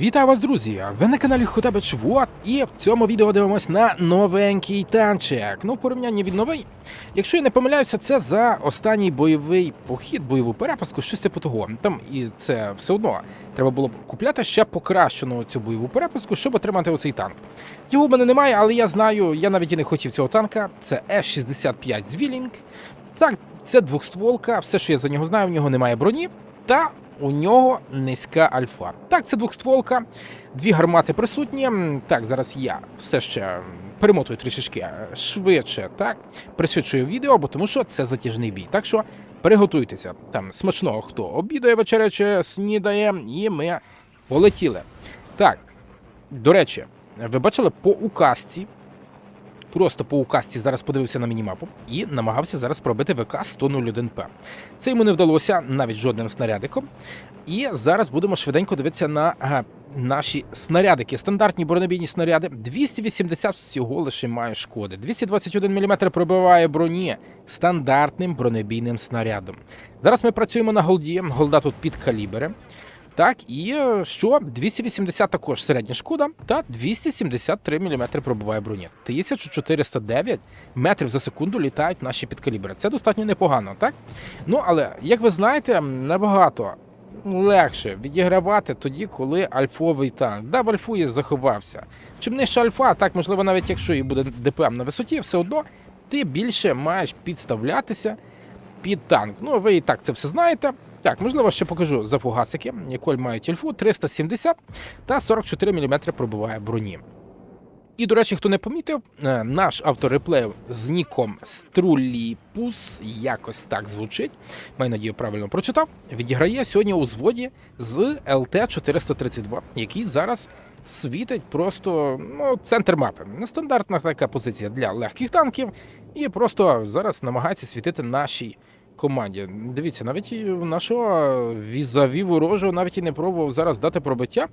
Вітаю вас, друзі! Ви на каналі Хотабич Вот, і в цьому відео дивимось на новенький танчик. Ну, в порівнянні від новий. Якщо я не помиляюся, це за останній бойовий похід, бойову перепустку, щось типу того. Там і це все одно треба було б купляти ще покращену цю бойову перепустку, щоб отримати оцей танк. Його в мене немає, але я знаю, я навіть і не хотів цього танка. Це С-65 Звілінг. Так, це двохстволка, все, що я за нього знаю, в нього немає броні. Та у нього низька альфа. Так, це двохстволка, дві гармати присутні. Так, зараз я все ще перемотую трішечки швидше, так, присвячую відео, бо тому що це затяжний бій. Так що приготуйтеся. Там смачного, хто обідає, вечеря чи снідає, і ми полетіли. Так, до речі, ви бачили по указці. Просто по указці зараз подивився на мінімапу і намагався зараз пробити ВК 101 п Це йому не вдалося навіть жодним снарядиком. І зараз будемо швиденько дивитися на ага, наші снарядики. Стандартні бронебійні снаряди. 280 всього лише має шкоди. 221 мм пробиває броні стандартним бронебійним снарядом. Зараз ми працюємо на голді. Голда тут під калібри. Так, і е, що? 280 також середня шкода, та 273 мм пробиває броні. 1409 метрів за секунду літають наші підкалібри. Це достатньо непогано, так? Ну, але, як ви знаєте, набагато легше відігравати тоді, коли альфовий танк. Да, в альфу я заховався. Чим нижче альфа, так, можливо, навіть якщо і буде ДПМ на висоті, все одно ти більше маєш підставлятися під танк. Ну, ви і так це все знаєте. Так, можливо, ще покажу за фугасики, яколь мають ільфу 370 та 44 мм пробиває броні. І, до речі, хто не помітив, е, наш автореплей з ніком Струліпус, якось так звучить. Маю надію, правильно прочитав. Відіграє сьогодні у зводі з ЛТ-432, який зараз світить просто ну, центр мапи. Нестандартна така позиція для легких танків, і просто зараз намагається світити нашій команді. Дивіться, навіть і нашого візаві ворожого навіть і не пробував зараз дати пробиття.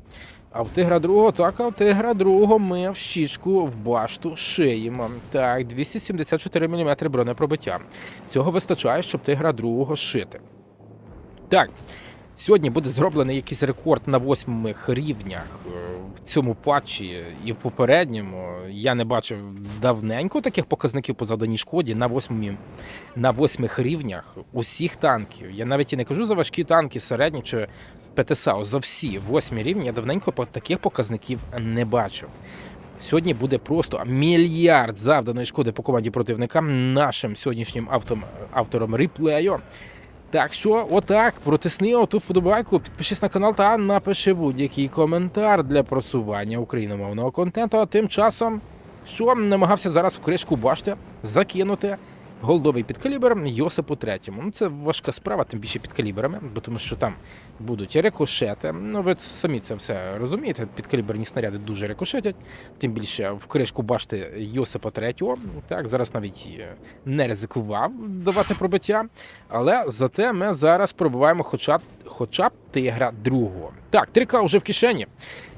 А в тигра другого, так, а в тигра другого ми в щічку в башту шиємо. Так, 274 мм бронепробиття. Цього вистачає, щоб тигра другого шити. Так. Сьогодні буде зроблений якийсь рекорд на восьмих рівнях е, в цьому патчі і в попередньому. Я не бачив давненько таких показників по завданій шкоді на восьмі, на восьмих рівнях усіх танків. Я навіть і не кажу за важкі танки, середні чи ПТСАУ. За всі восьмі рівні я давненько таких показників не бачив. Сьогодні буде просто мільярд завданої шкоди по команді противника нашим сьогоднішнім автом, автором реплею. Так що, отак, протисни оту вподобайку, підпишись на канал та напиши будь-який коментар для просування україномовного контенту. А тим часом, що намагався зараз в кришку башти закинути голдовий підкалібр Йосипу третьому. Ну це важка справа, тим більше під калібрами, бо тому що там будуть рикошети. Ну ви самі це все розумієте. Підкаліберні снаряди дуже рикошетять, тим більше в кришку башти Йосипа третього. Так зараз навіть не ризикував давати пробиття. Але зате ми зараз пробуваємо хоча хоча б тигра другого. Так, 3К вже в кишені.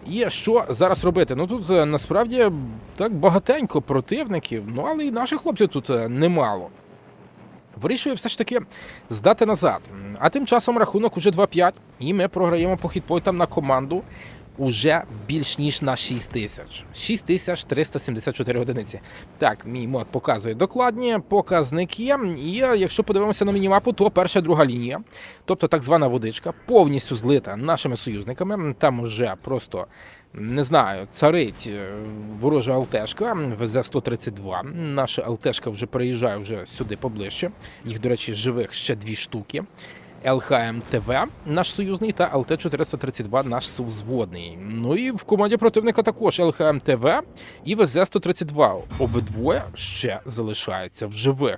І що зараз робити? Ну тут е, насправді так багатенько противників, ну але і наших хлопців тут е, немало. Вирішує все ж таки здати назад. А тим часом рахунок уже 2-5, і ми програємо похід пойтам на команду уже більш ніж на 6 тисяч. 6374 одиниці. Так, мій мод показує докладні показники. І якщо подивимося на мінімапу, то перша друга лінія, тобто так звана водичка, повністю злита нашими союзниками. Там уже просто. Не знаю, царить е, ворожа ЛТшка ВЗ-132. Наша ЛТшка вже переїжджає вже сюди поближче. Їх, до речі, живих ще дві штуки. ЛХМ-ТВ, наш союзний, та ЛТ-432, наш сувзводний. Ну і в команді противника також ЛХМ-ТВ і ВЗ-132. Обидвоє ще залишаються в живих.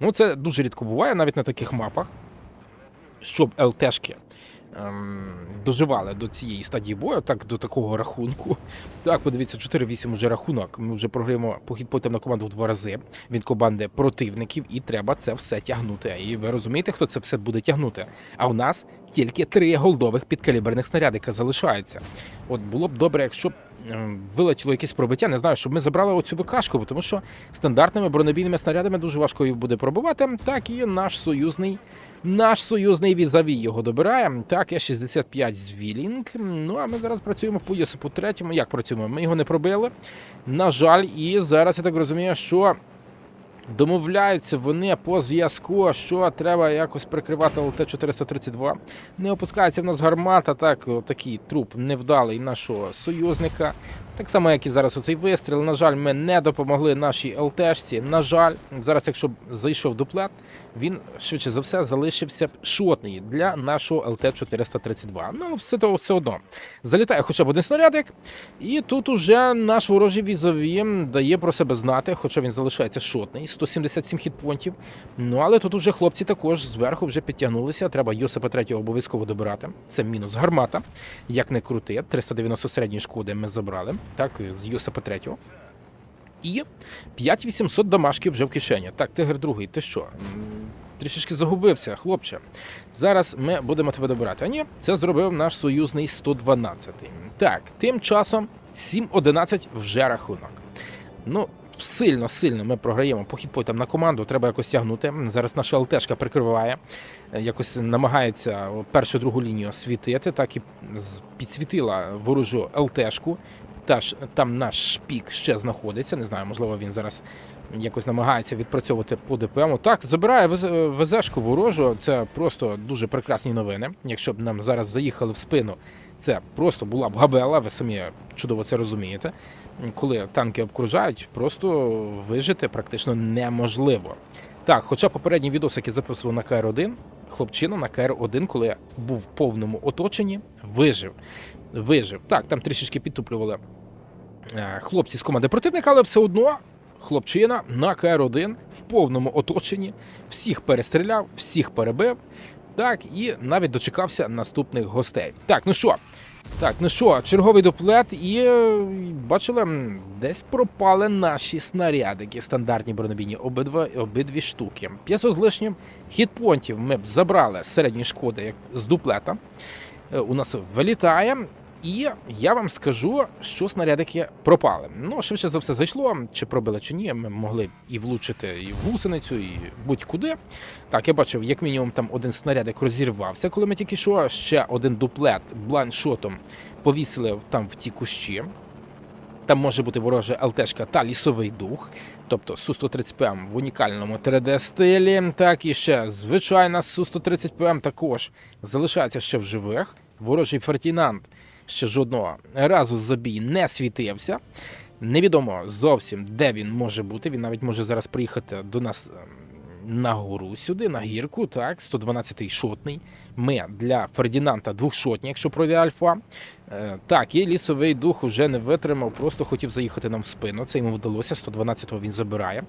Ну, це дуже рідко буває, навіть на таких мапах, щоб ЛТшки ем, доживали до цієї стадії бою, так до такого рахунку. Так, подивіться, 4-8 уже рахунок. Ми вже програємо похід потім на команду в два рази від команди противників, і треба це все тягнути. І ви розумієте, хто це все буде тягнути? А у нас тільки три голдових підкаліберних снарядика залишаються. От було б добре, якщо б ем, вилетіло якесь пробиття. Не знаю, щоб ми забрали оцю бо тому що стандартними бронебійними снарядами дуже важко її буде пробувати. Так і наш союзний. Наш союзний візаві його добирає. Так, Е65 Звілінг. Ну а ми зараз працюємо по Йосипу третьому. Як працюємо? Ми його не пробили. На жаль, і зараз я так розумію, що домовляються вони по зв'язку, що треба якось прикривати ЛТ-432. Не опускається в нас гармата, так, такий труп невдалий нашого союзника. Так само, як і зараз оцей вистріл. На жаль, ми не допомогли нашій ЛТшці. На жаль, зараз, якщо б зайшов дуплет, він швидше за все залишився б шотний для нашого ЛТ-432. Ну, все то все одно. Залітає хоча б один снарядик, і тут уже наш ворожий візові дає про себе знати, хоча він залишається шотний, 177 хітпонтів. Ну але тут уже хлопці також зверху вже підтягнулися. Треба Йосипа третього обов'язково добирати. Це мінус гармата, як не крути. 390 середньої шкоди ми забрали. Так, з Йосипа третього. І 5800 дамашків вже в кишені. Так, тигр другий, ти що? Трішечки загубився, хлопче. Зараз ми будемо тебе добирати. А ні, це зробив наш союзний 112. Так, тим часом 7-11 вже рахунок. Ну, сильно, сильно ми програємо по хітпойтам на команду. Треба якось тягнути. Зараз наша ЛТшка прикриває, е, якось намагається першу другу лінію світити, так і підсвітила ворожу ЛТшку. Там наш шпік ще знаходиться. Не знаю, можливо, він зараз якось намагається відпрацьовувати по ДПМу. Так, забирає ВЗ- ВЗшку ворожу. Це просто дуже прекрасні новини. Якщо б нам зараз заїхали в спину, це просто була б габела. Ви самі чудово це розумієте. Коли танки обкружають, просто вижити практично неможливо. Так, хоча попередній відос, який записував на КР-1, хлопчина на КР-1, коли був в повному оточенні, вижив. Вижив. Так, там трішечки підтуплювали е, хлопці з команди противника, але все одно хлопчина на КР-1 в повному оточенні, всіх перестріляв, всіх перебив. Так, і навіть дочекався наступних гостей. Так, ну що? Так, ну що, черговий дуплет, і е, бачили, десь пропали наші снарядики, стандартні бронебійні, обидва, обидві штуки. 500 з лишнім хітпонтів ми б забрали середньої шкоди як з дуплета. Е, У нас вилітає. І я вам скажу, що снарядики пропали. Ну, швидше за все зайшло, чи пробили, чи ні. Ми могли і влучити і в гусеницю, і будь-куди. Так, я бачив, як мінімум там один снарядик розірвався, коли ми тільки що. Ще один дуплет блайндшотом повісили там в ті кущі. Там може бути ворожа ЛТшка та лісовий дух, тобто Су-130ПМ в унікальному 3D-стилі. Так, і ще звичайна Су-130ПМ також залишається ще в живих. Ворожий Фертінанд ще жодного разу забій не світився. Невідомо зовсім, де він може бути. Він навіть може зараз приїхати до нас на гору сюди, на гірку. Так, 112-й шотний. Ми для Фердінанта двохшотні, якщо пройде альфа. Е, Так, і лісовий дух вже не витримав, просто хотів заїхати нам в спину. Це йому вдалося. 112-го він забирає.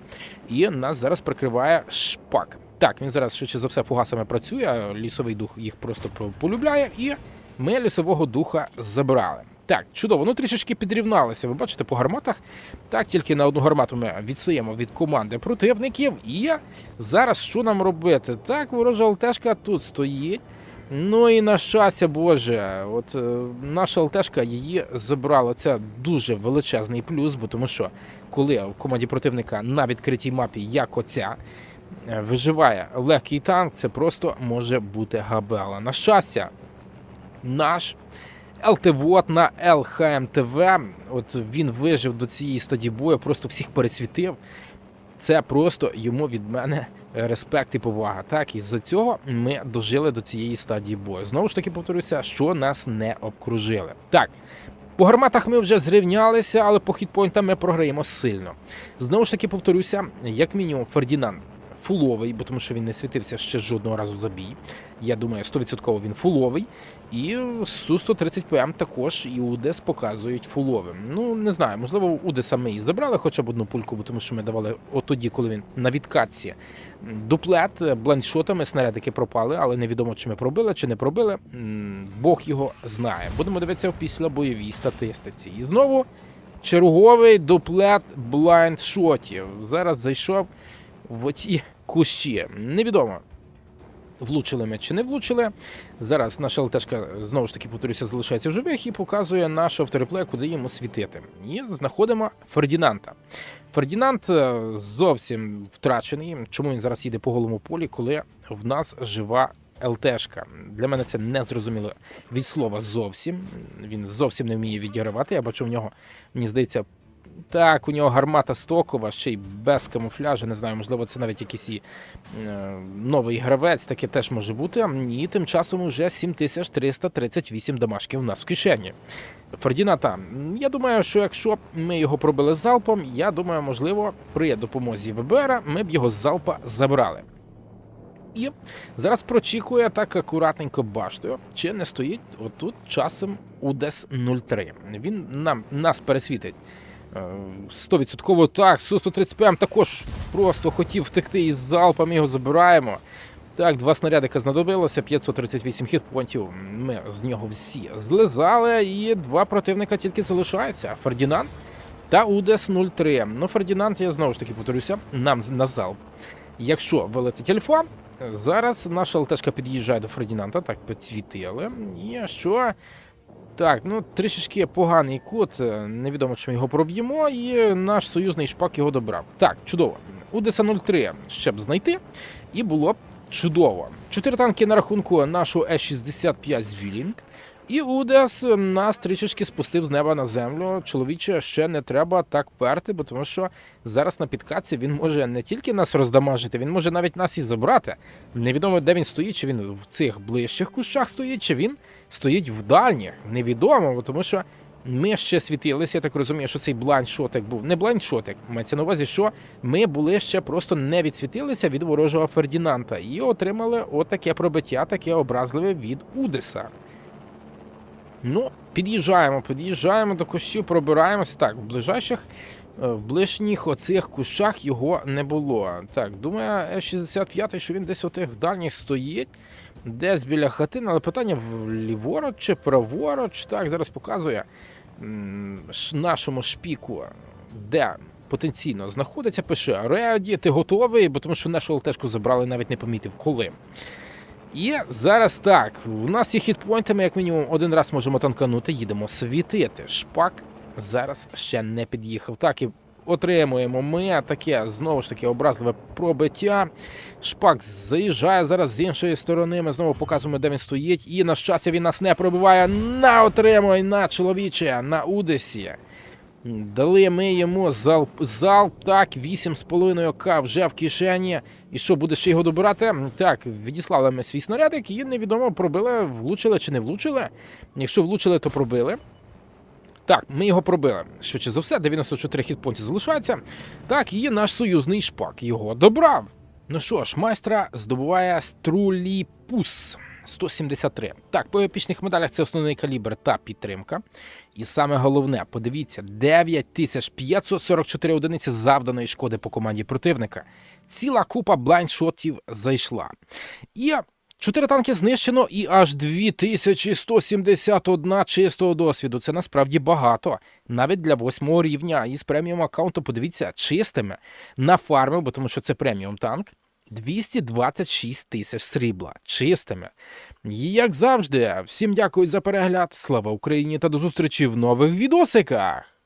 І нас зараз прикриває шпак. Так, він зараз швидше за все фугасами працює, а лісовий дух їх просто полюбляє, і ми лісового духа забрали. Так, чудово, ну трішечки підрівналися. Ви бачите по гарматах. Так, тільки на одну гармату ми відстаємо від команди противників. І зараз що нам робити? Так, ворожа ЛТшка тут стоїть. Ну і на щастя Боже, от е, наша ЛТшка її забрала. Це дуже величезний плюс, бо тому що коли в команді противника на відкритій мапі, як оця, е, виживає легкий танк, це просто може бути габела. На щастя, наш ЛТВОТ на ЛХМТВ, от він вижив до цієї стадії бою, просто всіх пересвітив. Це просто йому від мене респект і повага. Так, і з-за цього ми дожили до цієї стадії бою. Знову ж таки повторюся, що нас не обкружили. Так. По гарматах ми вже зрівнялися, але по хітпойнтам ми програємо сильно. Знову ж таки, повторюся, як мінімум, Фердінанд фуловий, бо тому що він не світився ще жодного разу за бій. Я думаю, 100% він фуловий. І Су-130ПМ також і УДЕС показують фуловим. Ну, не знаю, можливо, УДЕСа ми і забрали хоча б одну пульку, бо тому що ми давали от тоді, коли він на відкатці. Дуплет е, блендшотами, снарядики пропали, але невідомо, чи ми пробили, чи не пробили. Бог його знає. Будемо дивитися в після бойовій статистиці. І знову черговий дуплет блайндшотів. Зараз зайшов в оці кущі. Невідомо. влучили ми чи не влучили. Зараз наша ЛТшка, знову ж таки, повторюся, залишається в живих і показує наш авториплей, куди йому світити. І знаходимо Фердінанта. Фердінанд е, зовсім втрачений. Чому він зараз їде по голому полі, коли в нас жива ЛТшка? Для мене це не зрозуміло від слова зовсім. Він зовсім не вміє відігравати. Я бачу в нього, мені здається, так, у нього гармата стокова, ще й без камуфляжу. Не знаю, можливо, це навіть якийсь і, е, новий гравець, таке теж може бути. Ні, тим часом уже 7338 дамашків у нас в кишені. Фердіната, я думаю, що якщо б ми його пробили залпом, я думаю, можливо, при допомозі ВБР ми б його з залпа забрали. І зараз прочікує так акуратненько баштою, чи не стоїть отут часом УДЕС 03. Він нам нас пересвітить. Е, Стовідсотково так, Су-135 також просто хотів втекти із залпа, ми його забираємо. Так, два снарядика знадобилося, 538 хітпонтів. Ми з нього всі злизали, і два противника тільки залишаються. Фердінанд та УДЕС 03. Ну, Фердінанд, я знову ж таки повторюся, нам на залп. Якщо вилетить альфа, зараз наша ЛТшка під'їжджає до Фердінанда, так підсвітили. І що? Так, ну трішечки поганий кут, е, невідомо, чи ми його проб'ємо, і наш союзний шпак його добрав. Так, чудово. У ДС-03 ще б знайти, і було б чудово. Чотири танки на рахунку нашого Е-65 Звілінг. І УДС нас трішечки спустив з неба на землю. Чоловіче ще не треба так перти, бо тому що зараз на підкатці він може не тільки нас роздамажити, він може навіть нас і забрати. Невідомо, де він стоїть, чи він в цих ближчих кущах стоїть, чи він стоїть в дальніх. Невідомо, бо тому що ми ще світилися. Я так розумію, що цей блайндшотик був не блайндшотик, мається на увазі, що ми були ще просто не відсвітилися від ворожого Фердінанта і отримали отаке пробиття, таке образливе від Удеса. Ну, під'їжджаємо, під'їжджаємо до кущів, пробираємося. Так, в ближайших, е, в ближніх оцих кущах його не було. Так, думаю, Е65, що він десь у тих дальніх стоїть, десь біля хатин, але питання ліворуч чи праворуч. Так, зараз показує нашому шпіку, де потенційно знаходиться, пише Реаді, ти готовий, бо тому що нашу ЛТшку забрали, навіть не помітив, коли. І зараз так, у нас є хітпойнти, ми як мінімум один раз можемо танканути, їдемо світити. Шпак зараз ще не під'їхав. Так і отримуємо ми таке знову ж таки образливе пробиття. Шпак заїжджає зараз з іншої сторони. Ми знову показуємо, де він стоїть. І на щастя він нас не пробиває. На отримуй, на чоловіче, на Удесі. Дали ми йому залп, залп, так, 8,5 к вже в кишені. І що, буде ще його добирати? Так, відіслали ми свій снарядик і невідомо пробили, влучили чи не влучили. Якщо влучили, то пробили. Так, ми його пробили. Швидше за все, 94 хітпонті залишається. Так, і наш союзний шпак його добрав. Ну що ж, майстра здобуває струліпус 173. Так, по епічних медалях це основний калібр та підтримка. І саме головне, подивіться, 9544 одиниці завданої шкоди по команді противника. Ціла купа блайндшотів зайшла. І чотири танки знищено, і аж 2171 чистого досвіду. Це насправді багато, навіть для восьмого рівня. І з преміум аккаунту, подивіться, чистими на фарму, бо тому що це преміум танк. 226 тисяч срібла чистими. І як завжди, всім дякую за перегляд. Слава Україні та до зустрічі в нових відосиках!